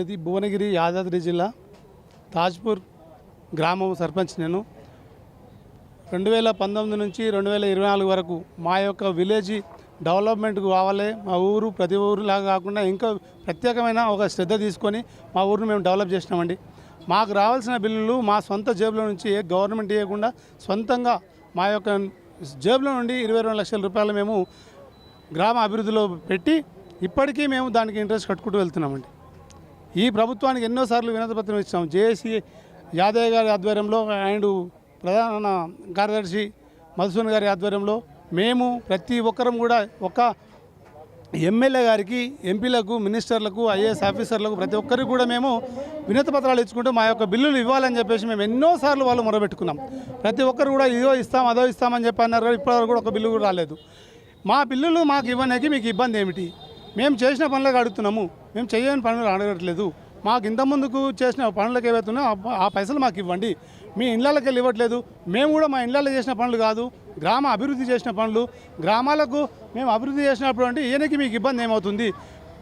ఇది భువనగిరి యాదాద్రి జిల్లా తాజ్పూర్ గ్రామం సర్పంచ్ నేను. రెండు వేల పంతొమ్మిది నుంచి రెండు వేల ఇరవై నాలుగు వరకు మా యొక్క విలేజ్ డెవలప్మెంట్కు కావాలి మా ఊరు ప్రతి ఊరులాగా కాకుండా ఇంకా ప్రత్యేకమైన ఒక శ్రద్ధ తీసుకొని మా ఊరిని మేము డెవలప్ చేసినామండి. మాకు రావాల్సిన బిల్లులు మా సొంత జేబులో నుంచి ఏ గవర్నమెంట్ ఇవ్వకుండా సొంతంగా మా యొక్క జేబులో నుండి ఇరవై రెండు లక్షల రూపాయలు మేము గ్రామ అభివృద్ధిలో పెట్టి ఇప్పటికీ మేము దానికి ఇంట్రెస్ట్ కట్టుకుంటూ వెళ్తున్నామండి. ఈ ప్రభుత్వానికి ఎన్నోసార్లు వినతిపత్రం ఇచ్చాం. జేఏసీ యాదయ్య గారి ఆధ్వర్యంలో అండ్ ప్రధాన కార్యదర్శి మధుసూన్ గారి ఆధ్వర్యంలో మేము ప్రతి ఒక్కరం కూడా ఒక ఎమ్మెల్యే గారికి ఎంపీలకు మినిస్టర్లకు ఐఏఎస్ ఆఫీసర్లకు ప్రతి ఒక్కరికి కూడా మేము వినతి పత్రాలు ఇచ్చుకుంటూ మా యొక్క బిల్లులు ఇవ్వాలని చెప్పేసి మేము ఎన్నోసార్లు వాళ్ళు మొరబెట్టుకున్నాం. ప్రతి ఒక్కరు కూడా ఇదో ఇస్తాం అదో ఇస్తామని చెప్పి అన్నారు. కానీ ఇప్పటివరకు కూడా ఒక బిల్లు కూడా రాలేదు. మా బిల్లులు మాకు ఇవ్వడానికి మీకు ఇబ్బంది ఏమిటి? మేము చేసిన పనులకు అడుగుతున్నాము. మేము చేయని పనులు అడగట్లేదు. మాకు ఇంతకుముందుకు చేసిన పనులకు ఏవైతున్నాయో ఆ- పైసలు మాకు ఇవ్వండి. మీ ఇళ్ళకి వెళ్ళి ఇవ్వట్లేదు. మేము కూడా మా ఇళ్ళలో చేసిన పనులు కాదు. గ్రామ అభివృద్ధి చేసిన పనులు. గ్రామాలకు మేము అభివృద్ధి చేసినప్పుడు అంటే ఈయనకి మీకు ఇబ్బంది ఏమవుతుంది?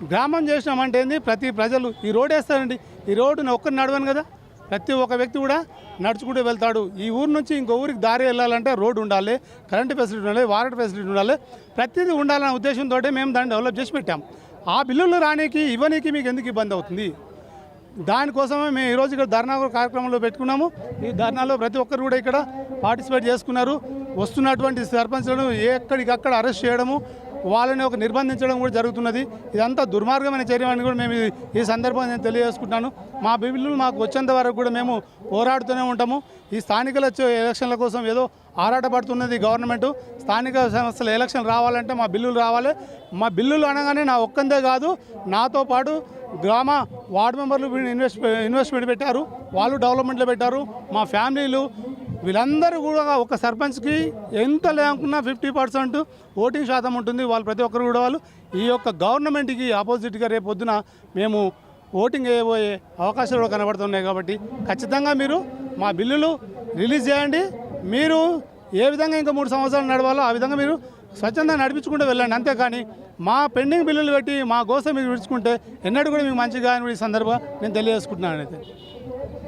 గ్రామం చేసినామంటే ఏంది? ప్రతి ప్రజలు ఈ రోడ్ వేస్తారండి. ఈ రోడ్డుని ఒక్కరు నడవను కదా? ప్రతి ఒక్క వ్యక్తి కూడా నడుచుకుంటూ వెళ్తాడు. ఈ ఊరు నుంచి ఇంకో ఊరికి దారి వెళ్ళాలంటే రోడ్డు ఉండాలి కరెంటు ఫెసిలిటీ ఉండాలి వాటర్ ఫెసిలిటీ ఉండాలి. ప్రతిదీ ఉండాలనే ఉద్దేశంతో మేము దాన్ని డెవలప్ చేసి పెట్టాం. ఆ బిల్లులు రానికి ఇవ్వనీకి మీకు ఎందుకు ఇబ్బంది అవుతుంది? దానికోసమే మేము ఈరోజు ఇక్కడ ధర్నా కార్యక్రమంలో పెట్టుకున్నాము. ఈ ధర్నాలో ప్రతి ఒక్కరు కూడా ఇక్కడ పార్టిసిపేట్ చేసుకున్నారు. వస్తున్నటువంటి సర్పంచ్లను ఎక్కడికక్కడ అరెస్ట్ చేయడము వాళ్ళని ఒక నిర్బంధించడం కూడా జరుగుతున్నది. ఇదంతా దుర్మార్గమైన చర్య అని కూడా మేము ఈ- సందర్భంగా నేను తెలియజేసుకుంటున్నాను. మా బిల్లులు మాకు వచ్చేంత వరకు కూడా మేము పోరాడుతూనే ఉంటాము. ఈ స్థానికలు వచ్చే ఎలక్షన్ల కోసం ఏదో ఆరాటపడుతున్నది గవర్నమెంట్. స్థానిక సంస్థల ఎలక్షన్ రావాలంటే మా బిల్లులు రావాలి. మా బిల్లులు అనగానే నా ఒక్కందే కాదు నాతో పాటు గ్రామ వార్డు మెంబర్లు ఇన్వెస్ట్ ఇన్వెస్ట్మెంట్ పెట్టారు. వాళ్ళు డెవలప్మెంట్లో పెట్టారు. మా ఫ్యామిలీలు వీళ్ళందరూ కూడా ఒక సర్పంచ్కి ఎంత లేకున్నా ఫిఫ్టీ పర్సెంట్ ఓటింగ్ శాతం ఉంటుంది. వాళ్ళు ప్రతి ఒక్కరు కూడా వాళ్ళు ఈ యొక్క గవర్నమెంట్కి ఆపోజిట్గా రేపు పొద్దున మేము ఓటింగ్ వేయబోయే అవకాశాలు కూడా కనబడుతున్నాయి కాబట్టి ఖచ్చితంగా మీరు మా బిల్లులు రిలీజ్ చేయండి. మీరు ఏ విధంగా ఇంకా మూడు సంవత్సరాలు నడవాలో ఆ విధంగా మీరు స్వచ్ఛందంగా నడిపించుకుంటూ వెళ్ళండి. అంతేకాని మా పెండింగ్ బిల్లులు పెట్టి మా కోసం మీరు విడుచుకుంటే ఎన్నడూ కూడా మీకు మంచిగా అని ఈ సందర్భంగా నేను తెలియజేసుకుంటున్నాను అయితే.